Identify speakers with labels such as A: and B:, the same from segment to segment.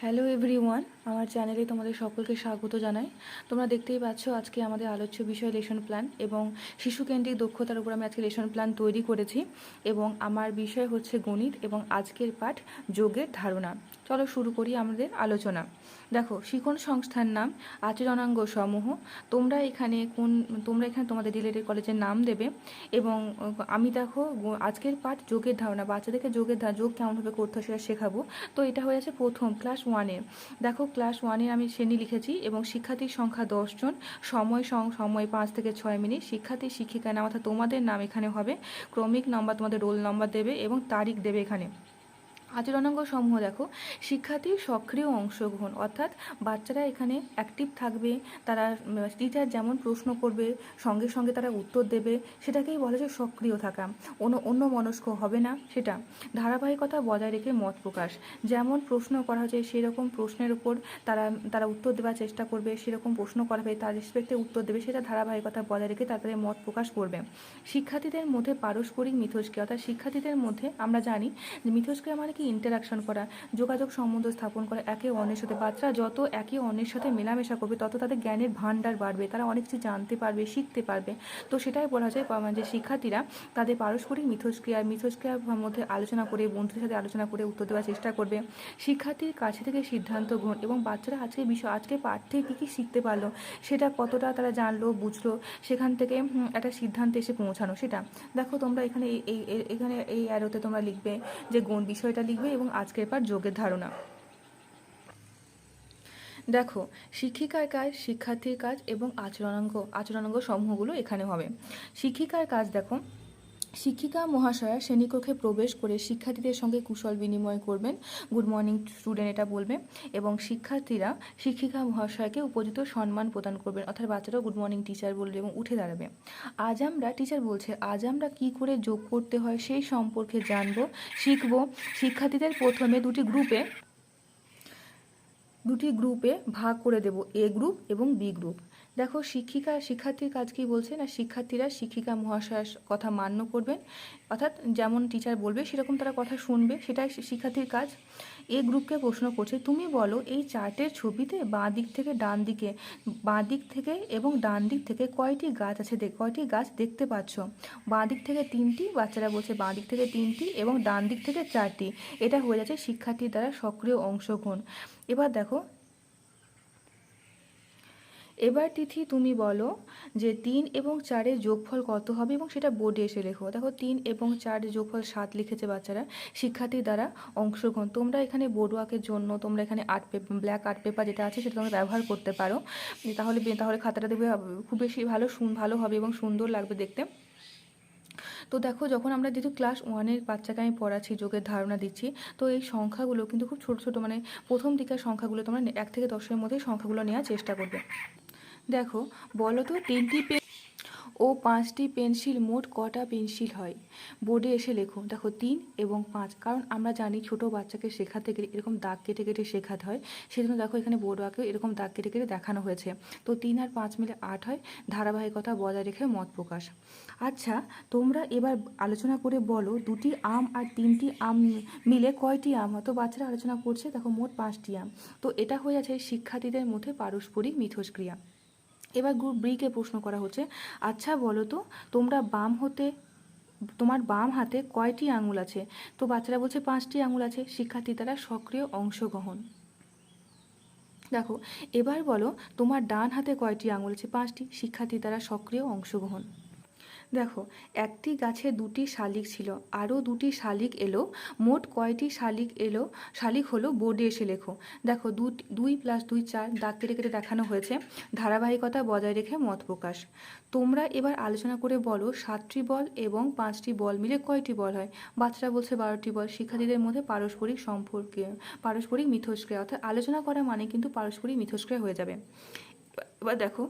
A: Hello everyone আমার চ্যানেলে তোমাদের সকলকে স্বাগত জানাই। তোমরা দেখতেই পাচ্ছ আজকে আমাদের আলোচ্য বিষয় লেসন প্ল্যান এবং শিশুকেন্দ্রিক দক্ষতার উপর আমি আজকে লেসন প্ল্যান তৈরি করেছি এবং আমার বিষয় হচ্ছে গণিত এবং আজকের পাঠ যোগের ধারণা। চলো শুরু করি আমাদের আলোচনা। দেখো, শিখন সংস্থার নাম, আচরণাঙ্গ সমূহ। তোমরা এখানে কোন, তোমরা এখানে তোমাদের রিলেটেড কলেজের নাম দেবে এবং আমি দেখো আজকের পাঠ যোগের ধারণা, বাচ্চাদেরকে যোগের ধা- যোগ কেমনভাবে করতে হয় সেটা শেখাবো। তো এটা হয়ে আছে প্রথম ক্লাস ওয়ানে দেখো ক্লাস ওয়ানে আমি শ্রেণি লিখেছি এবং শিক্ষার্থীর সংখ্যা দশজন সময় সময় পাঁচ থেকে ছয় মিনিট। শিক্ষার্থী শিক্ষিকা নাম অর্থাৎ তোমাদের নাম এখানে হবে। ক্রমিক নাম্বার তোমাদের রোল নাম্বার দেবে এবং তারিখ দেবে এখানে। আচরণাঙ্গ সমূহ দেখো। শিক্ষার্থীর সক্রিয় অংশগ্রহণ, অর্থাৎ বাচ্চারা এখানে অ্যাক্টিভ থাকবে, তারা টিচার যেমন প্রশ্ন করবে, সঙ্গে সঙ্গে তারা উত্তর দেবে, সেটাকেই বলা যায় সক্রিয় থাকা। অন্য অন্য মনস্ক হবে না সেটা। ধারাবাহিকতা বজায় রেখে মত প্রকাশ। যেমন প্রশ্ন করা হচ্ছে, সেরকম প্রশ্নের উপর তারা তারা উত্তর দেওয়ার চেষ্টা করবে, সেরকম প্রশ্ন করা হবে, তার রেসপেক্টে উত্তর দেবে, সেটা ধারাবাহিকতা বজায় রেখে তাদের মত প্রকাশ করবে। শিক্ষার্থীদের মধ্যে পারস্পরিক মিথস্ক্রিয়া, অর্থাৎ শিক্ষার্থীদের মধ্যে আমরা জানি যে মিথস্ক্রিয়া মানে কি? ইন্টারাকশন করা, যোগাযোগ সম্বন্ধ স্থাপন করা, একে অন্যের সাথে। বাচ্চারা যত একে অন্যের সাথে মেলামেশা করবে, তত তাদের জ্ঞানের ভান্ডার বাড়বে, তারা অনেক কিছু জানতে পারবে, শিখতে পারবে। তো সেটাই বলা যায় পা- যে শিক্ষার্থীরা তাদের পারস্পরিক মিথস্ক্রিয়া, মিথস্ক্রিয়ার মধ্যে আলোচনা করে, বন্ধুদের সাথে আলোচনা করে উত্তর দেওয়ার চেষ্টা করবে। শিক্ষার্থীর কাছে থেকে সিদ্ধান্ত গ্রহণ এবং বাচ্চারা আজকে বিষয়, আজকে পাঠ থেকে কী কী শিখতে পারল, সেটা কতটা তারা জানলো, বুঝলো, সেখান থেকে একটা সিদ্ধান্তে এসে পৌঁছানো, সেটা। দেখো তোমরা এখানে এই এখানে এই অ্যারোতে তোমরা লিখবে যে কোন বিষয়টা লিখবে এবং আজকের পাঠ যোগের ধারণা। দেখো, শিক্ষিকার কাজ শিক্ষার্থীর কাজ এবং আচরণাঙ্গ আচরণাঙ্গ সমূহগুলো এখানে হবে। শিক্ষিকার কাজ দেখো শিক্ষিকা মহাশয়া শ্রেণীকক্ষে প্রবেশ করে শিক্ষার্থীদের সঙ্গে কুশল বিনিময় করবেন। গুড মর্নিং স্টুডেন্ট এটা বলবে। এবং শিক্ষার্থীরা শিক্ষিকা মহাশয়কে উপযুক্ত সম্মান প্রদান করবেন। অর্থাৎ বাচ্চারাও গুড মর্নিং টিচার বলবে এবং উঠে দাঁড়াবে। আজ আমরা, টিচার বলছে, আজ আমরা কি করে যোগ করতে হয় সেই সম্পর্কে জানব, শিখব। শিক্ষার্থীদের প্রথমে দুটি গ্রুপে দুটি গ্রুপে ভাগ করে দেব এ গ্রুপ এবং বি গ্রুপ দেখো, শিক্ষিকা, শিক্ষার্থীর কাজ কি বলছে না শিক্ষার্থীরা শিক্ষিকা মহাশয়ের কথা মান্য করবেন। অর্থাৎ যেমন টিচার বলবে, সেরকম তারা কথা শুনবে। সেটাই শিক্ষার্থীর কাজ। এ গ্রুপকে প্রশ্ন করছে, তুমি বলো, এই চার্টের ছবিতে বাঁ দিক থেকে ডান দিকে, বাঁ দিক থেকে এবং ডান দিক থেকে কয়টি গাছ আছে কয়টি গাছ দেখতে পাচ্ছ? বাঁ দিক থেকে তিনটি, বাচ্চারা বলছে বাঁ দিক থেকে তিনটি এবং ডান দিক থেকে চারটি। এটা হয়ে যাচ্ছে শিক্ষার্থীর দ্বারা সক্রিয় অংশগ্রহণ। এবার দেখো। এবার তিথি তুমি বলো যে তিন এবং চারের যোগফল কত হবে এবং সেটা বোর্ডে এসে লেখো। দেখো তিন এবং চারের যোগফল সাত লিখেছে বাচ্চারা। শিক্ষার্থীর দ্বারা অংশগ্রহণ। তোমরা এখানে বোর্ড ওয়ার্কের জন্য তোমরা এখানে art paper black art paper যেটা আছে সেটা তোমরা ব্যবহার করতে পারো। তাহলে তাহলে খাতাটা দেখবে খুব বেশি ভালো ভালো হবে এবং সুন্দর লাগবে দেখতে। তো দেখো, যখন আমরা যেহেতু ক্লাস ওয়ানের বাচ্চাকে আমি পড়াচ্ছি, যোগের ধারণা দিচ্ছি, তো এই সংখ্যাগুলো কিন্তু খুব ছোট ছোট মানে প্রথম দিকের সংখ্যাগুলো তোমরা এক থেকে দশের মধ্যে সংখ্যাগুলো নেওয়ার চেষ্টা করবে। দেখো বলো তো তিনটি পেন ও পাঁচটি পেন্সিল মোট কটা পেন্সিল হয়? বোর্ডে এসে লেখো। দেখো, তিন এবং পাঁচ। কারণ আমরা জানি ছোট বাচ্চাকে শেখাতে গেলে এরকম দাগ কেটে কেটে শেখাতে হয়। সেজন্য দেখো, এখানে বোর্ড ওয়ার্কে এরকম দাগ কেটে কেটে দেখানো হয়েছে। তো তিন আর পাঁচ মিলে আট হয়। ধারাবাহিকতা বজায় রেখে মত প্রকাশ। আচ্ছা তোমরা এবার আলোচনা করে বলো, দুটি আম আর তিনটি আম মিলে কয়টি আম? তো বাচ্চারা আলোচনা করছে, দেখো, মোট পাঁচটি আম। তো এটা হয়ে আছে শিক্ষার্থীদের মধ্যে পারস্পরিক মিথস্ক্রিয়া। এবার গ্রুপ বিকে প্রশ্ন করা হচ্ছে আচ্ছা বলো তো তোমরা বাম হতে, তোমার বাম হাতে কয়টি আঙুল আছে? তো বাচ্চারা বলছে পাঁচটি আঙুল আছে। শিক্ষার্থী তারা সক্রিয় অংশগ্রহণ। দেখো, এবার বলো, তোমার ডান হাতে কয়টি আঙুল আছে? পাঁচটি। শিক্ষার্থী তারা সক্রিয় অংশগ্রহণ। দেখো, একটি গাছে দুটি শালিক ছিল, আরও দুটি শালিক এলো, মোট কয়টি শালিক এলো, শালিক হলো বোর্ডে এসে লেখো। দেখো, দুই প্লাস দুই চার দাগ কেটে কেটে দেখানো হয়েছে, ধারাবাহিকতা বজায় রেখে মত প্রকাশ। তোমরা এবার আলোচনা করে বলো, সাতটি বল এবং পাঁচটি বল মিলে কয়টি বল হয়? বাচ্চারা বলছে বারোটি বল, শিক্ষার্থীদের মধ্যে পারস্পরিক সম্পর্কে, পারস্পরিক মিথস্ক্রিয়া, অর্থাৎ আলোচনা করা মানে কিন্তু পারস্পরিক মিথস্ক্রিয়া হয়ে যাবে। এবার দেখো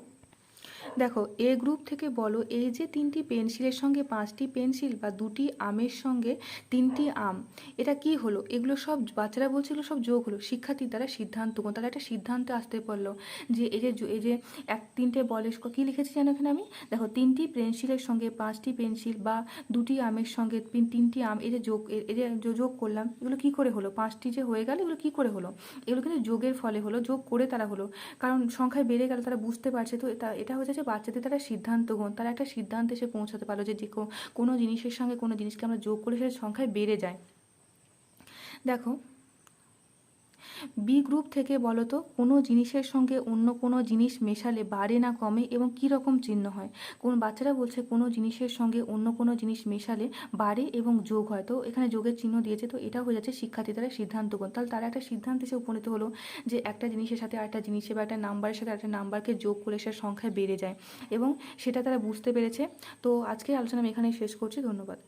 A: দেখো এ গ্রুপ থেকে বলো, এই যে তিনটি পেন্সিলের সঙ্গে পাঁচটি পেন্সিল বা দুটি আমের সঙ্গে তিনটি আম, এটা কি হলো? এগুলো সব বাচ্চারা বলছে এগুলো সব যোগ হলো। শিক্ষার্থী তারা সিদ্ধান্ত তারা একটা সিদ্ধান্তে আসতে পারল যে এই যে এই যে এক তিনটে বলের কি লিখেছি জানো এখানে আমি? দেখো, তিনটি পেন্সিলের সঙ্গে পাঁচটি পেন্সিল বা দুটি আমের সঙ্গে তিনটি আম, এই যে যোগ এই যে যোগ করলাম, এগুলো কি করে হলো? পাঁচটি যে হয়ে গেল, এগুলো কি করে হলো? এগুলো কিন্তু যোগের ফলে হলো, যোগ করে তারা হলো। কারণ সংখ্যায় বেড়ে গেল, তারা বুঝতে পারছে, তো এটা হচ্ছে যে বাচ্চাদের তারা সিদ্ধান্ত গ্রহণ, তারা একটা সিদ্ধান্তে এসে পৌঁছাতে পারল যে যে কোনো জিনিসের সঙ্গে কোনো জিনিসকে আমরা যোগ করে সেটা সংখ্যায় বেড়ে যায়। দেখো বি গ্রুপ থেকে বলো তো, কোনো জিনিসের সঙ্গে অন্য কোনো জিনিস মেশালে বাড়ে না কমে এবং কী রকম চিহ্ন হয়? কোন বাচ্চারা বলছে কোনো জিনিসের সঙ্গে অন্য কোনো জিনিস মেশালে বাড়ে এবং যোগ হয়? তো এখানে যোগের চিহ্ন দিয়েছে, তো এটা হয়ে যাচ্ছে শিক্ষার্থী তারা সিদ্ধান্ত গ্রহণ তাহলে তারা একটা সিদ্ধান্তে এসে উপনীত হলো যে একটা জিনিসের সাথে আরেকটা জিনিসে বা একটা নাম্বারের সাথে একটা নাম্বারকে যোগ করে সে সংখ্যায় বেড়ে যায় এবং সেটা তারা বুঝতে পেরেছে। তো আজকের আলোচনা আমি এখানেই শেষ করছি, ধন্যবাদ।